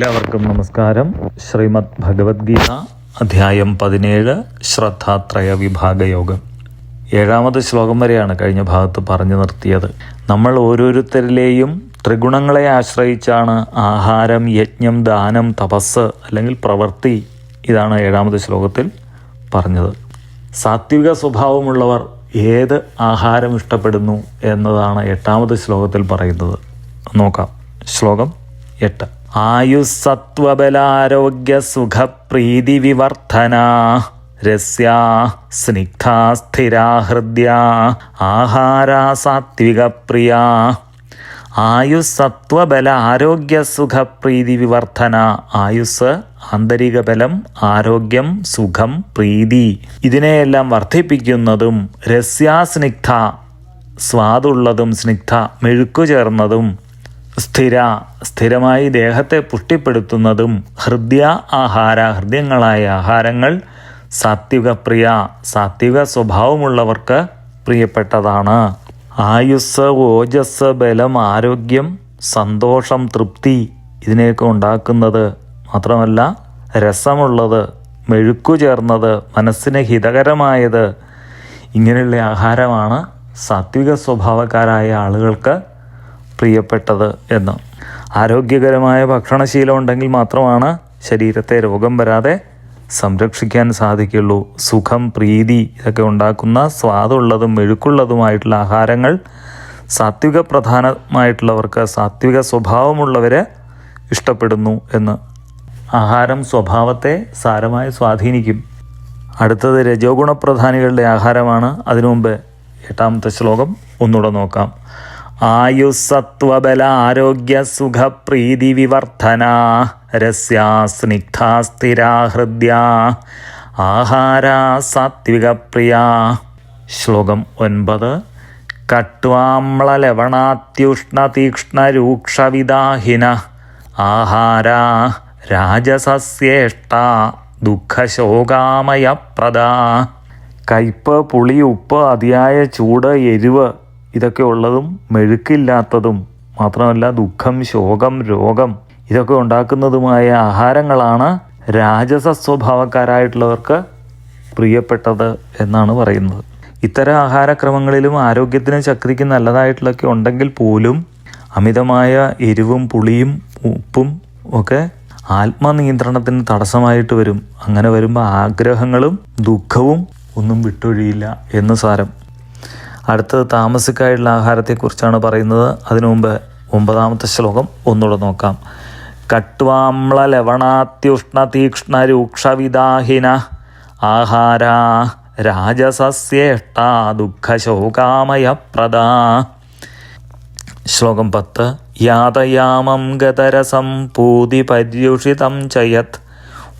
എല്ലാവർക്കും നമസ്കാരം. ശ്രീമദ് ഭഗവത്ഗീത അധ്യായം പതിനേഴ് ശ്രദ്ധാത്രയ വിഭാഗ യോഗം. ഏഴാമത് ശ്ലോകം വരെയാണ് കഴിഞ്ഞ ഭാഗത്ത് പറഞ്ഞു നിർത്തിയത്. നമ്മൾ ഓരോരുത്തരിലെയും ത്രിഗുണങ്ങളെ ആശ്രയിച്ചാണ് ആഹാരം യജ്ഞം ദാനം തപസ് അല്ലെങ്കിൽ പ്രവൃത്തി ഇതാണ് ഏഴാമത് ശ്ലോകത്തിൽ പറഞ്ഞത്. സാത്വിക സ്വഭാവമുള്ളവർ ഏത് ആഹാരം ഇഷ്ടപ്പെടുന്നു എന്നതാണ് എട്ടാമത് ശ്ലോകത്തിൽ പറയുന്നത്. നോക്കാം. ശ്ലോകം എട്ട്. ആയുസ്സത്വബലാരോഗ്യ സുഖപ്രീതി വിവർധന രസ്യാ സ്നിഗ്ധാ സ്ഥിരാ ഹൃദ്യ ആഹാരാ സാത്വിക പ്രിയ ആയുസ്സത്വബല ആരോഗ്യ സുഖപ്രീതി വിവർധന ആയുസ് ആന്തരിക ബലം ആരോഗ്യം സുഖം പ്രീതി. ഇതിനെയെല്ലാം വർദ്ധിപ്പിക്കുന്നതും രസ്യാസ്നിഗ്ധ സ്വാദുള്ളതും സ്നിഗ്ധ മെഴുക്കു ചേർന്നതും സ്ഥിര സ്ഥിരമായി ദേഹത്തെ പുഷ്ടിപ്പെടുത്തുന്നതും ഹൃദയ ആഹാര ഹൃദയങ്ങളായ ആഹാരങ്ങൾ സാത്വിക പ്രിയ സാത്വിക സ്വഭാവമുള്ളവർക്ക് പ്രിയപ്പെട്ടതാണ്. ആയുസ് ഓജസ് ബലം ആരോഗ്യം സന്തോഷം തൃപ്തി ഇതിനെയൊക്കെ ഉണ്ടാക്കുന്നത് മാത്രമല്ല രസമുള്ളത് മെഴുക്കു ചേർന്നത് മനസ്സിന് ഹിതകരമായത് ഇങ്ങനെയുള്ള ആഹാരമാണ് സാത്വിക സ്വഭാവക്കാരായ ആളുകൾക്ക് പ്രിയപ്പെട്ടത് എന്ന്. ആരോഗ്യകരമായ ഭക്ഷണശീലം ഉണ്ടെങ്കിൽ മാത്രമാണ് ശരീരത്തെ രോഗം വരാതെ സംരക്ഷിക്കാൻ സാധിക്കുള്ളൂ സുഖം പ്രീതി ഇതൊക്കെ ഉണ്ടാക്കുന്ന സ്വാദുള്ളതും മെഴുക്കുള്ളതുമായിട്ടുള്ള ആഹാരങ്ങൾ സാത്വിക പ്രധാനമായിട്ടുള്ളവർക്ക് സാത്വിക സ്വഭാവമുള്ളവർ ഇഷ്ടപ്പെടുന്നു എന്ന്. ആഹാരം സ്വഭാവത്തെ സാരമായി സ്വാധീനിക്കും. അടുത്തത് രജോഗുണപ്രധാനികളുടെ ആഹാരമാണ്. അതിനുമുമ്പ് എട്ടാമത്തെ ശ്ലോകം ഒന്നുകൂടെ നോക്കാം. ആയുസ്സത്വബല ആരോഗ്യ സുഖപ്രീതി വിവർദ്ധന രസ്യാ സ്നിഗ്ധാ സ്ഥിരാ ഹൃദ്യ ആഹാര സാത്വിക പ്രിയ ശ്ലോകം ഒൻപത്. കട്വാമ്ല ലവണാത്യുഷ്ണ തീക്ഷ്ണ രൂക്ഷവിദാഹിന ആഹാര രാജസസ്യേഷ്ട ദുഃഖശോകാമയപ്രദ. കയ്പ് പുളി ഉപ്പ് അതിയായ ചൂട് എരിവ് ഇതൊക്കെ ഉള്ളതും മെഴുക്കില്ലാത്തതും മാത്രമല്ല ദുഃഖം ശോകം രോഗം ഇതൊക്കെ ഉണ്ടാക്കുന്നതുമായ ആഹാരങ്ങളാണ് രാജസ സ്വഭാവക്കാരായിട്ടുള്ളവർക്ക് പ്രിയപ്പെട്ടത് എന്നാണ് പറയുന്നത്. ഇത്തരം ആഹാരക്രമങ്ങളിലും ആരോഗ്യത്തിന് ശക്തിക്ക് നല്ലതായിട്ടുള്ളൊക്കെ ഉണ്ടെങ്കിൽ പോലും അമിതമായ എരിവും പുളിയും ഉപ്പും ഒക്കെ ആത്മനിയന്ത്രണത്തിന് തടസ്സമായിട്ട് വരും. അങ്ങനെ വരുമ്പോൾ ആഗ്രഹങ്ങളും ദുഃഖവും ഒന്നും വിട്ടൊഴിയില്ല എന്ന് സാരം. അടുത്തത് താമസിക്കായുള്ള ആഹാരത്തെക്കുറിച്ചാണ് പറയുന്നത്. അതിനു മുമ്പ് ഒമ്പതാമത്തെ ശ്ലോകം ഒന്നുകൂടെ നോക്കാം. കട്വാമ്ല ലവണാത്യുഷ്ണ തീക്ഷ്ണ രൂക്ഷവിദാഹിന ആഹാര രാജസസ്യേഷ്ടാ ദുഃഖശോകാമയ പ്രദാ ശ്ലോകം പത്ത്. യാതയാമം ഗതരസം പൂതി പര്യുഷിതം ചയത്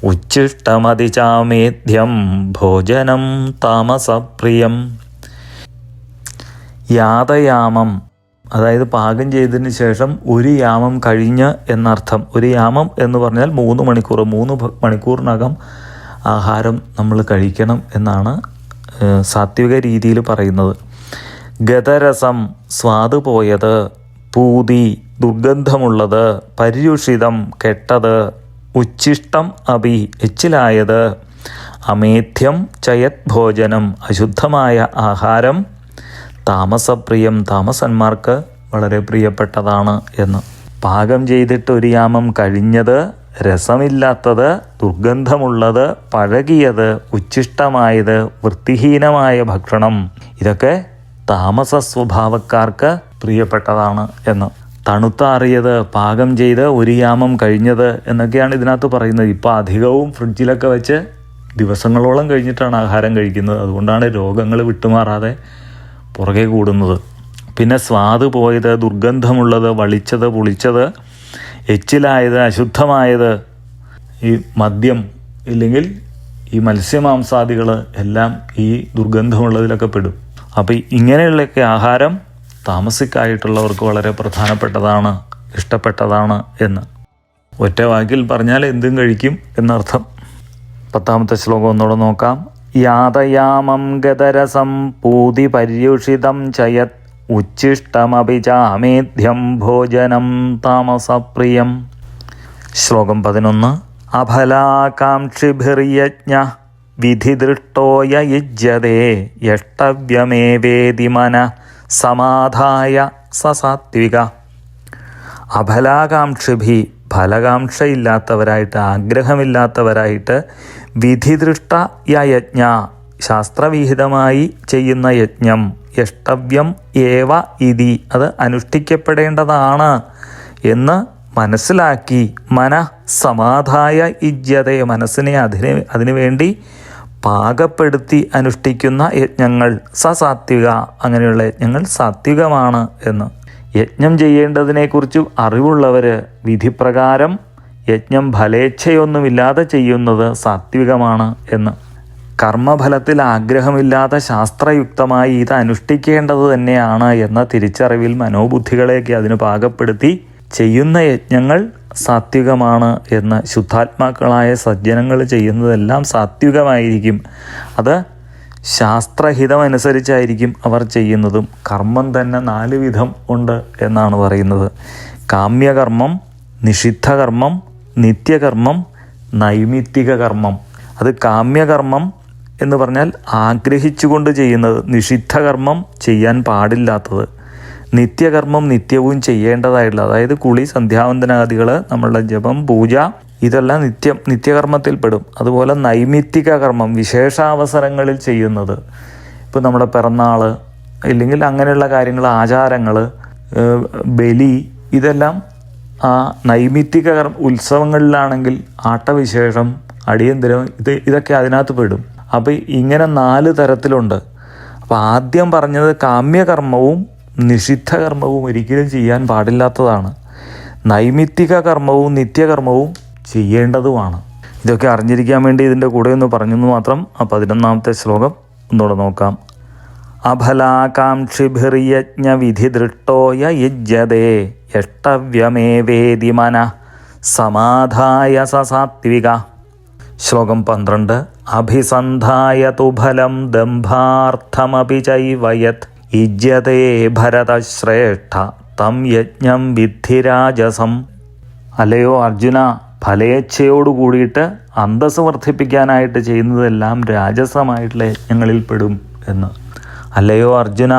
ഉച്ഛിഷ്ടമതിചാമേധ്യം ഭോജനം താമസപ്രിയം. യാതയാമം. അതായത് പാകം ചെയ്തതിന് ശേഷം ഒരു യാമം കഴിഞ്ഞ് എന്നർത്ഥം. ഒരു യാമം എന്ന് പറഞ്ഞാൽ മൂന്ന് മണിക്കൂർ മൂന്ന് മണിക്കൂറിനകം ആഹാരം നമ്മൾ കഴിക്കണം എന്നാണ് സാത്വിക രീതിയിൽ പറയുന്നത്. ഗതരസം സ്വാദ് പോയത് പൂതി ദുർഗന്ധമുള്ളത് പര്യുഷിതം കെട്ടത് ഉച്ഛിഷ്ടം അഭി എച്ചിലായത് അമേധ്യം ചയത് ഭോജനം അശുദ്ധമായ ആഹാരം താമസപ്രിയം താമസന്മാർക്ക് വളരെ പ്രിയപ്പെട്ടതാണ് എന്ന്. പാകം ചെയ്തിട്ട് ഒരു യാമം കഴിഞ്ഞത് രസമില്ലാത്തത് ദുർഗന്ധമുള്ളത് പഴകിയത് ഉച്ഛിഷ്ടമായത് വൃത്തിഹീനമായ ഭക്ഷണം. ഇതൊക്കെ താമസ സ്വഭാവക്കാർക്ക് പ്രിയപ്പെട്ടതാണ് എന്ന്. തണുത്താറിയത് പാകം ചെയ്ത് ഒരു യാമം കഴിഞ്ഞത് എന്നൊക്കെയാണ് ഇതിനകത്ത് പറയുന്നത്. ഇപ്പോൾ അധികവും ഫ്രിഡ്ജിലൊക്കെ വെച്ച് ദിവസങ്ങളോളം കഴിഞ്ഞിട്ടാണ് ആഹാരം കഴിക്കുന്നത്. അതുകൊണ്ടാണ് രോഗങ്ങൾ വിട്ടുമാറാതെ പുറകെ കൂടുന്നത്. പിന്നെ സ്വാദ് പോയത് ദുർഗന്ധമുള്ളത് വളിച്ചത് പുളിച്ചത് എച്ചിലായത് അശുദ്ധമായത് ഈ മദ്യം ഇല്ലെങ്കിൽ ഈ മത്സ്യമാംസാദികൾ എല്ലാം ഈ ദുർഗന്ധമുള്ളതിലൊക്കെ പെടും. അപ്പോൾ ഇങ്ങനെയുള്ളൊക്കെ ആഹാരം താമസിക്കായിട്ടുള്ളവർക്ക് വളരെ പ്രധാനപ്പെട്ടതാണ് ഇഷ്ടപ്പെട്ടതാണ് എന്ന്. ഒറ്റ വാക്കിൽ പറഞ്ഞാൽ എന്തും കഴിക്കും എന്നർത്ഥം. പത്താമത്തെ ശ്ലോകം ഒന്നുകൂടെ നോക്കാം. യാതയാമം ഗതരസം പൂതി പര്യുഷിതം ചയത് ഉച്ഛിഷ്ടമപി ചാമേധ്യം ഭോജനം താമസപ്രിയം. ശ്ലോകം പതിനൊന്ന്. അഫലാകാംക്ഷിഭിർയജ്ഞ വിധിദൃഷ്ടോയ യുജ്യതേ യഷ്ടവ്യമേവേതി മന സമാധായ സസാത്വിക. അഫലാകാംക്ഷിഭി ഫലകാംക്ഷയില്ലാത്തവരായിട്ട് ആഗ്രഹമില്ലാത്തവരായിട്ട് വിധിദൃഷ്ട യജ്ഞ ശാസ്ത്രവിഹിതമായി ചെയ്യുന്ന യജ്ഞം യഷ്ടവ്യം ഏവ ഇതി അത് അനുഷ്ഠിക്കപ്പെടേണ്ടതാണ് എന്ന് മനസ്സിലാക്കി മന സമാധായ ഇജ്യതയെ മനസ്സിനെ അതിന് അതിനുവേണ്ടി പാകപ്പെടുത്തി അനുഷ്ഠിക്കുന്ന യജ്ഞങ്ങൾ സസാത്വിക അങ്ങനെയുള്ള യജ്ഞങ്ങൾ സാത്വികമാണ് എന്ന്. യജ്ഞം ചെയ്യേണ്ടതിനെക്കുറിച്ച് അറിവുള്ളവർ വിധിപ്രകാരം യജ്ഞം ഫലേച്ഛയൊന്നുമില്ലാതെ ചെയ്യുന്നത് സാത്വികമാണ് എന്ന്. കർമ്മഫലത്തിൽ ആഗ്രഹമില്ലാതെ ശാസ്ത്രയുക്തമായി ഇത് അനുഷ്ഠിക്കേണ്ടത് തന്നെയാണ് എന്ന തിരിച്ചറിവിൽ മനോബുദ്ധികളെയൊക്കെ അതിന് പാകപ്പെടുത്തി ചെയ്യുന്ന യജ്ഞങ്ങൾ സാത്വികമാണ് എന്ന് ശുദ്ധാത്മാക്കളായ സജ്ജനങ്ങൾ ചെയ്യുന്നതെല്ലാം സാത്വികമായിരിക്കും. അത് ശാസ്ത്രഹിതമനുസരിച്ചായിരിക്കും അവർ ചെയ്യുന്നതും. കർമ്മം തന്നെ നാല് വിധം ഉണ്ട് എന്നാണ് പറയുന്നത്. കാമ്യകർമ്മം നിഷിദ്ധകർമ്മം നിത്യകർമ്മം നൈമിത്തിക കർമ്മം അത് കാമ്യകർമ്മം എന്ന് പറഞ്ഞാൽ ആഗ്രഹിച്ചുകൊണ്ട് ചെയ്യുന്നത് നിഷിദ്ധകർമ്മം ചെയ്യാൻ പാടില്ലാത്തത്. നിത്യകർമ്മം നിത്യവും ചെയ്യേണ്ടതായിട്ടുള്ള അതായത് കുളി സന്ധ്യാവന്തനാദികൾ നമ്മളുടെ ജപം പൂജ ഇതെല്ലാം നിത്യം നിത്യകർമ്മത്തിൽപ്പെടും. അതുപോലെ നൈമിത്തിക കർമ്മം വിശേഷാവസരങ്ങളിൽ ചെയ്യുന്നത്. ഇപ്പോൾ നമ്മുടെ പിറന്നാൾ ഇല്ലെങ്കിൽ അങ്ങനെയുള്ള കാര്യങ്ങൾ ആചാരങ്ങൾ ബലി ഇതെല്ലാം ആ നൈമിത്തിക ഉത്സവങ്ങളിലാണെങ്കിൽ ആട്ടവിശേഷം അടിയന്തരം ഇത് ഇതൊക്കെ അതിനകത്ത് പെടും. അപ്പോൾ ഇങ്ങനെ നാല് തരത്തിലുണ്ട്. അപ്പോൾ ആദ്യം പറഞ്ഞത് കാമ്യകർമ്മവും നിഷിദ്ധ കർമ്മവും ഒരിക്കലും ചെയ്യാൻ പാടില്ലാത്തതാണ്. നൈമിത്തിക കർമ്മവും നിത്യകർമ്മവും ചെയ്യേണ്ടതുമാണ്. ഇതൊക്കെ അറിഞ്ഞിരിക്കാൻ വേണ്ടി ഇതിന്റെ കൂടെ ഒന്ന് പറഞ്ഞെന്ന് മാത്രം ആ പതിനൊന്നാമത്തെ ശ്ലോകം ഒന്നുകൂടെ നോക്കാം. അഫലാകാംക്ഷിഭിർയജ്ഞ വിധിദൃഷ്ടോയ യുജ്യതേ യഷ്ടവ്യമേവേതി മന സമാധായ സസാത്വിക ശ്ലോകം പന്ത്രണ്ട്. അഭിസന്ധായ തു ഫലം ദംഭാർത്ഥമപി ചൈവയത് ഇജ്യതേ ഭരതശ്രേഷ്ഠ തം യജ്ഞം വിദ്ധിരാജസം അല്ലയോ അർജുന ഫലേച്ഛയോട് കൂടിയിട്ട് അന്തസ് വർദ്ധിപ്പിക്കാനായിട്ട് ചെയ്യുന്നതെല്ലാം രാജസമായിട്ടുള്ള യജ്ഞങ്ങളിൽ പെടും എന്ന്. അല്ലയോ അർജുന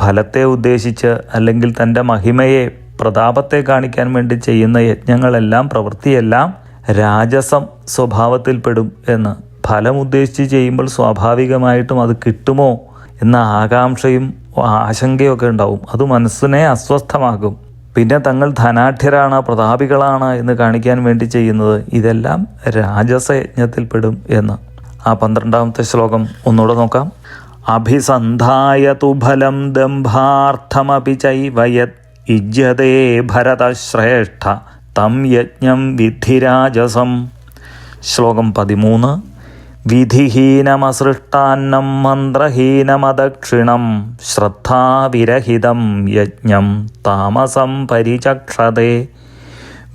ഫലത്തെ ഉദ്ദേശിച്ച് അല്ലെങ്കിൽ തന്റെ മഹിമയെ പ്രതാപത്തെ കാണിക്കാൻ വേണ്ടി ചെയ്യുന്ന യജ്ഞങ്ങളെല്ലാം പ്രവൃത്തിയെല്ലാം രാജസം സ്വഭാവത്തിൽപ്പെടും എന്ന്. ഫലം ഉദ്ദേശിച്ച് ചെയ്യുമ്പോൾ സ്വാഭാവികമായിട്ടും അത് കിട്ടുമോ എന്ന ആകാംക്ഷയും ആശങ്കയൊക്കെ ഉണ്ടാവും. അത് മനസ്സിനെ അസ്വസ്ഥമാകും പിന്നെ തങ്ങൾ ധനാഠ്യരാണ് പ്രതാപികളാണ് എന്ന് കാണിക്കാൻ വേണ്ടി ചെയ്യുന്നത് ഇതെല്ലാം രാജസയജ്ഞത്തിൽപ്പെടും എന്ന്. ആ പന്ത്രണ്ടാമത്തെ ശ്ലോകം ഒന്നുകൂടെ നോക്കാം. അഭിസന്ധായ തു ഫലം ദംഭാർത്ഥമപി ചൈവയത് ഇജ്യതേ ഭരതശ്രേഷ്ഠ തം യജ്ഞം വിധിരാജസം. ശ്ലോകം പതിമൂന്ന്. വിധിഹീനമസൃഷ്ടാന്നം മന്ത്രഹീനമദക്ഷിണം. ശ്രദ്ധാവിരഹിതം യജ്ഞം താമസം പരിചക്ഷതേ.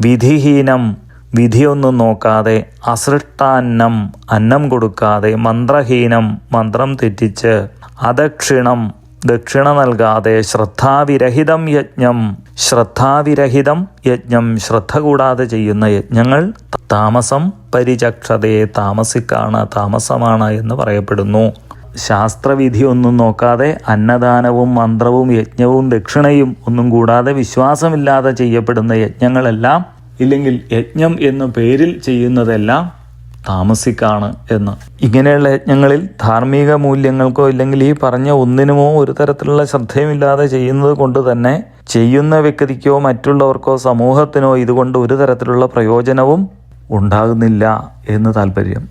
വിധിഹീനം വിധിയൊന്നും നോക്കാതെ അസൃഷ്ടാന്നം അന്നം കൊടുക്കാതെ മന്ത്രഹീനം മന്ത്രം തെറ്റിച്ച് അദക്ഷിണം ദക്ഷിണ നൽകാതെ ശ്രദ്ധാവിരഹിതം യജ്ഞം. ശ്രദ്ധാവിരഹിതം യജ്ഞം ശ്രദ്ധ കൂടാതെ ചെയ്യുന്ന യജ്ഞങ്ങൾ താമസം പരിചക്ഷതയെ താമസിക്കാണ് താമസമാണ് എന്ന് പറയപ്പെടുന്നു. ശാസ്ത്രവിധി ഒന്നും നോക്കാതെ അന്നദാനവും മന്ത്രവും യജ്ഞവും ദക്ഷിണയും ഒന്നും കൂടാതെ വിശ്വാസമില്ലാതെ ചെയ്യപ്പെടുന്ന യജ്ഞങ്ങളെല്ലാം ഇല്ലെങ്കിൽ യജ്ഞം എന്ന പേരിൽ ചെയ്യുന്നതെല്ലാം താമസിക്കാണ് എന്ന്. ഇങ്ങനെയുള്ള യജ്ഞങ്ങളിൽ ധാർമ്മിക മൂല്യങ്ങൾക്കോ ഇല്ലെങ്കിൽ ഈ പറഞ്ഞ ഒന്നിനുമോ ഒരു തരത്തിലുള്ള ശ്രദ്ധയുമില്ലാതെ ചെയ്യുന്നത് കൊണ്ട് തന്നെ ചെയ്യുന്ന വ്യക്തിക്കോ മറ്റുള്ളവർക്കോ സമൂഹത്തിനോ ഇതുകൊണ്ട് ഒരു തരത്തിലുള്ള പ്രയോജനവും ഉണ്ടാകുന്നില്ല എന്ന് താല്പര്യം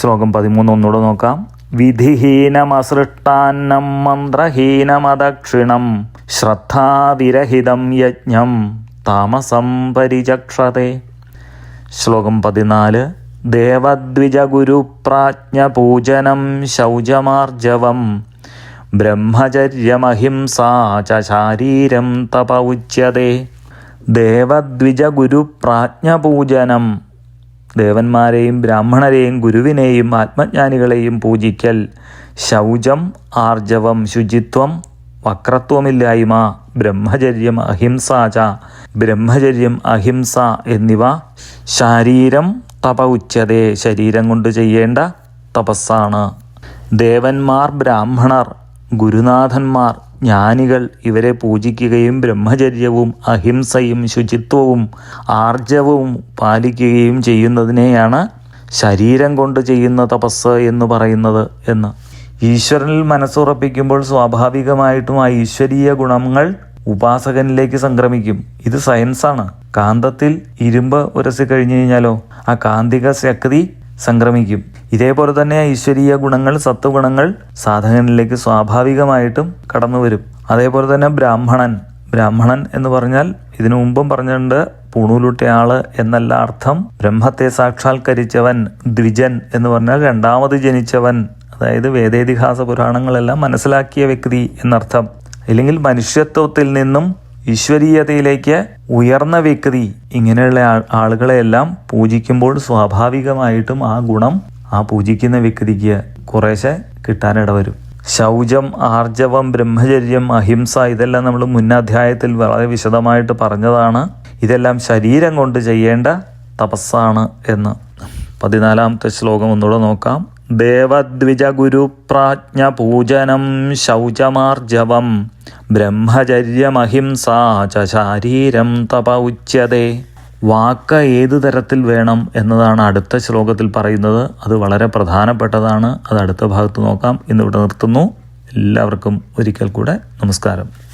ശ്ലോകം പതിമൂന്ന് ഒന്നുകൂടെ നോക്കാം. വിധിഹീനമസൃഷ്ടാന്നം മന്ത്രഹീനമദക്ഷിണം ശ്രദ്ധാവിരഹിതം യജ്ഞം താമസം പരിചക്ഷതേ. ശ്ലോകം പതിനാല്. ദേവദ്വിജഗുരുപ്രാജ്ഞപൂജനം ശൗചമാർജവം. ബ്രഹ്മചര്യമഹിംസാ ച ശാരീരം തപ ഉച്യത്തെ ദേവദ്വിജഗുരുപ്രാജ്ഞപൂജനം. ദേവന്മാരെയും ബ്രാഹ്മണരെയും ഗുരുവിനെയും ആത്മജ്ഞാനികളെയും പൂജിക്കൽ. ശൗചം ആർജവം ശുചിത്വം വക്രത്വമില്ലായ്മ. ബ്രഹ്മചര്യം അഹിംസാച ബ്രഹ്മചര്യം അഹിംസ എന്നിവ. ശാരീരം തപ ഉച്ചതേ ശരീരം കൊണ്ട് ചെയ്യേണ്ട തപസ്സാണ്. ദേവന്മാർ ബ്രാഹ്മണർ ഗുരുനാഥന്മാർ ജ്ഞാനികൾ ഇവരെ പൂജിക്കുകയും ബ്രഹ്മചര്യവും അഹിംസയും ശുചിത്വവും ആർജവവും പാലിക്കുകയും ചെയ്യുന്നതിനെയാണ് ശരീരം കൊണ്ട് ചെയ്യുന്ന തപസ് എന്ന് പറയുന്നത് എന്ന്. ഈശ്വരനിൽ മനസ്സുറപ്പിക്കുമ്പോൾ സ്വാഭാവികമായിട്ടും ആ ഈശ്വരീയ ഗുണങ്ങൾ ഉപാസകനിലേക്ക് സംക്രമിക്കും. ഇത് സയൻസാണ്. കാന്തത്തിൽ ഇരുമ്പ് ഉരസി കഴിഞ്ഞു കഴിഞ്ഞാലോ? ആ കാന്തിക ശക്തി സംക്രമിക്കും. ഇതേപോലെ തന്നെ ഈശ്വരീയ ഗുണങ്ങൾ സത്വഗുണങ്ങൾ സാധകനിലേക്ക് സ്വാഭാവികമായിട്ടും കടന്നു വരും. അതേപോലെ തന്നെ ബ്രാഹ്മണൻ ബ്രാഹ്മണൻ എന്ന് പറഞ്ഞാൽ ഇതിനു മുമ്പും പറഞ്ഞിട്ടുണ്ട് പൂണൂലുട്ടയാൾ എന്നല്ല അർത്ഥം. ബ്രഹ്മത്തെ സാക്ഷാത്കരിച്ചവൻ ദ്വിജൻ എന്ന് പറഞ്ഞാൽ രണ്ടാമത് ജനിച്ചവൻ. അതായത് വേദേതിഹാസ പുരാണങ്ങളെല്ലാം മനസ്സിലാക്കിയ വ്യക്തി എന്നർത്ഥം. അല്ലെങ്കിൽ മനുഷ്യത്വത്തിൽ നിന്നും ഈശ്വരീയതയിലേക്ക് ഉയർന്ന വ്യക്തി ഇങ്ങനെയുള്ള ആളുകളെയെല്ലാം പൂജിക്കുമ്പോൾ സ്വാഭാവികമായിട്ടും ആ ഗുണം ആ പൂജിക്കുന്ന വ്യക്തിക്ക് കുറേശ്ശെ കിട്ടാനിട വരും ശൗചം ആർജവം ബ്രഹ്മചര്യം അഹിംസ ഇതെല്ലാം നമ്മൾ മുൻ അധ്യായത്തിൽ വളരെ വിശദമായിട്ട് പറഞ്ഞതാണ്. ഇതെല്ലാം ശരീരം കൊണ്ട് ചെയ്യേണ്ട തപസ്സാണ് എന്ന്. പതിനാലാമത്തെ ശ്ലോകം ഒന്നുകൂടെ നോക്കാം. ദേവദ്വിജ ഗുരുപ്രാജ്ഞ പൂജനം ശൗചമാർജവം. ബ്രഹ്മചര്യമഹിംസ ച ശാരീരം തപ ഉച്യതേ. വാക്ക് ഏതു തരത്തിൽ വേണം എന്നതാണ് അടുത്ത ശ്ലോകത്തിൽ പറയുന്നത്. അത് വളരെ പ്രധാനപ്പെട്ടതാണ്. അത് അടുത്ത ഭാഗത്ത് നോക്കാം. ഇന്നിവിടെ നിർത്തുന്നു. എല്ലാവർക്കും ഒരിക്കൽ കൂടെ നമസ്കാരം.